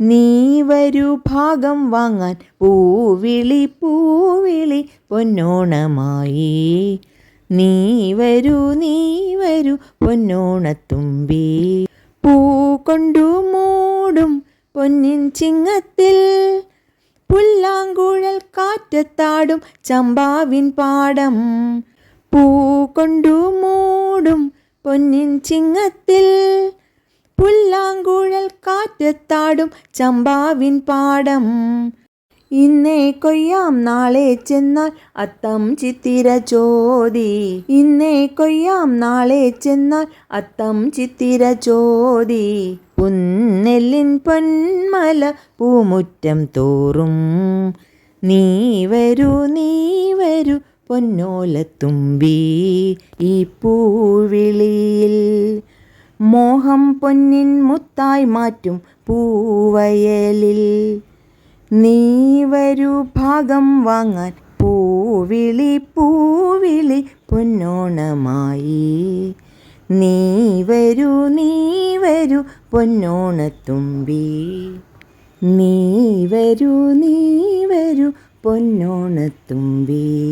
നീ വരൂ ഭാഗം വാങ്ങാൻ. പൂവിളി പൂവിളി പൊന്നോണമായി. നീ വരൂ നീ വരൂ പൊന്നോണത്തുമ്പി. പൂ കൊണ്ടു മൂടും പൊന്നിൻ ചിങ്ങത്തിൽ. പുല്ലാങ്കുഴൽ കാറ്റത്താടും ചമ്പാവിൻ പാടം. പൂ കൊണ്ടു മൂടും പൊന്നിൻ ചിങ്ങത്തിൽ. പുല്ലാങ്കുഴൽ കാറ്റത്താടും ചമ്പാവിൻ പാടം. ഇന്നേ കൊയ്യാം നാളെ ചെന്നാൽ അത്തം ചിത്തിര ചോദി ഇന്നേ കൊയ്യാം നാളെ ചെന്നാൽ അത്തം ചിത്തിര ചോദി പുന്നെല്ലിൻ പൊന്മല പൂമുറ്റം തോറും. നീ വരൂ നീ വരൂ പൊന്നോലത്തുമ്പി ഈ പൂവിളിയിൽ. മോഹം പൊന്നിൻ മുത്തായി മാറ്റും പൂവയലിൽ. നീ വരൂ ഭാഗം വാങ്ങാൻ പൂവിളി പൂവിളി പൊന്നോണമായി. നീ വരൂ നീ വരൂ പൊന്നോണത്തുമ്പി. നീ വരൂ നീ വരൂ പൊന്നോണത്തുമ്പി.